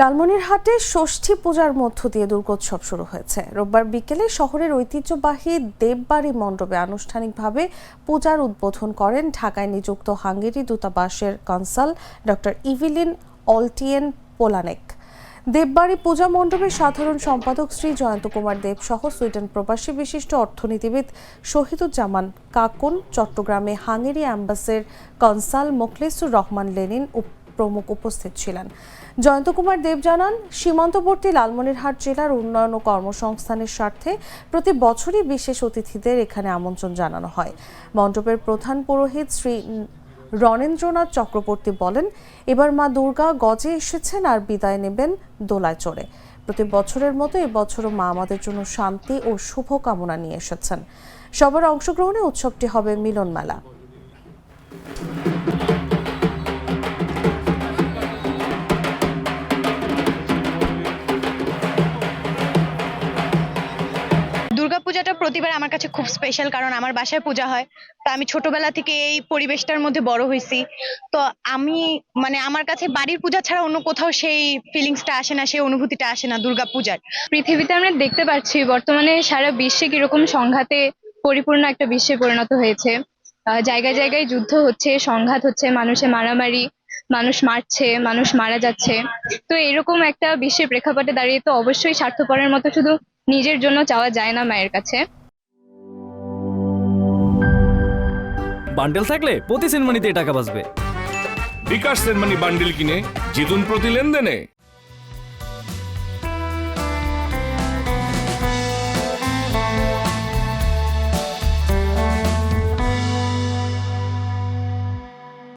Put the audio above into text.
লালমনিরহাটে ষষ্ঠী পূজার মধ্য দিয়ে দুর্গোৎসব শুরু হয়েছে। রোববার বিকেলে শহরের ঐতিহ্যবাহী দেববাড়ি মণ্ডপে আনুষ্ঠানিকভাবে পূজার উদ্বোধন করেন ঢাকায় নিযুক্ত হাঙ্গেরি দূতাবাসের কনসাল ডক্টর ইভিলিন অলটিয়েন পোলানেক। দেববাড়ি পূজা মণ্ডপের সাধারণ সম্পাদক শ্রী জয়ন্ত কুমার দেব সহ সুইডেন প্রবাসী বিশিষ্ট অর্থনীতিবিদ শহীদুজ্জামান কাকুন, চট্টগ্রামে হাঙ্গেরি অ্যাম্বাসের কনসাল মোখলেসুর রহমান লেনিন প্রমুখ উপস্থিত ছিলেন। জয়ন্ত কুমার দেব জানান, সীমান্তবর্তী লালমনিরহাট জেলার উন্নয়ন ও কর্মসংস্থানের স্বার্থে প্রতি বছরই বিশেষ অতিথিদের এখানে আমন্ত্রণ জানানো হয়। মণ্ডপের প্রধান পুরোহিত শ্রী রণেন্দ্রনাথ চক্রবর্তী বলেন, এবার মা দুর্গা গজে এসেছেন আর বিদায় নেবেন দোলায় চড়ে। প্রতি বছরের মতো এবছরও মা আমাদের জন্য শান্তি ও শুভ কামনা নিয়ে এসেছেন। সবার অংশগ্রহণে উৎসবটি হবে মিলন মেলা দুর্গাপূজাটা প্রতিবার আমার কাছে খুব স্পেশাল কারণ আমার বাসায় পূজা হয়। তো আমি ছোটবেলা থেকে এই পরিবেশটার মধ্যে বড় হয়েছি। তো আমি মানে আমার কাছে বাড়ির পূজা ছাড়া অন্য কোথাও সেই ফিলিংসটা আসে না, সেই অনুভূতিটা আসে না দুর্গাপূজার পৃথিবীতে আমরা দেখতে পাচ্ছি, বর্তমানে সারা বিশ্বে কীরকম সংঘাতে পরিপূর্ণ একটা বিশ্বে পরিণত হয়েছে। জায়গায় জায়গায় যুদ্ধ হচ্ছে, সংঘাত হচ্ছে মানুষে মারামারি, মানুষ মারছে, মানুষ মারা যাচ্ছে। তো এরকম একটা বিশ্বের প্রেক্ষাপটে দাঁড়িয়ে তো অবশ্যই স্বার্থপরের মতো শুধু নিজের জন্য চাওয়া যায় না মায়ের কাছে। বান্ডেল থাকলে প্রতি সেনমানিতে টাকা বাঁচবে। বিকাশ সেনমানি বান্ডেল কিনে জিতুন প্রতি লেনদেনে।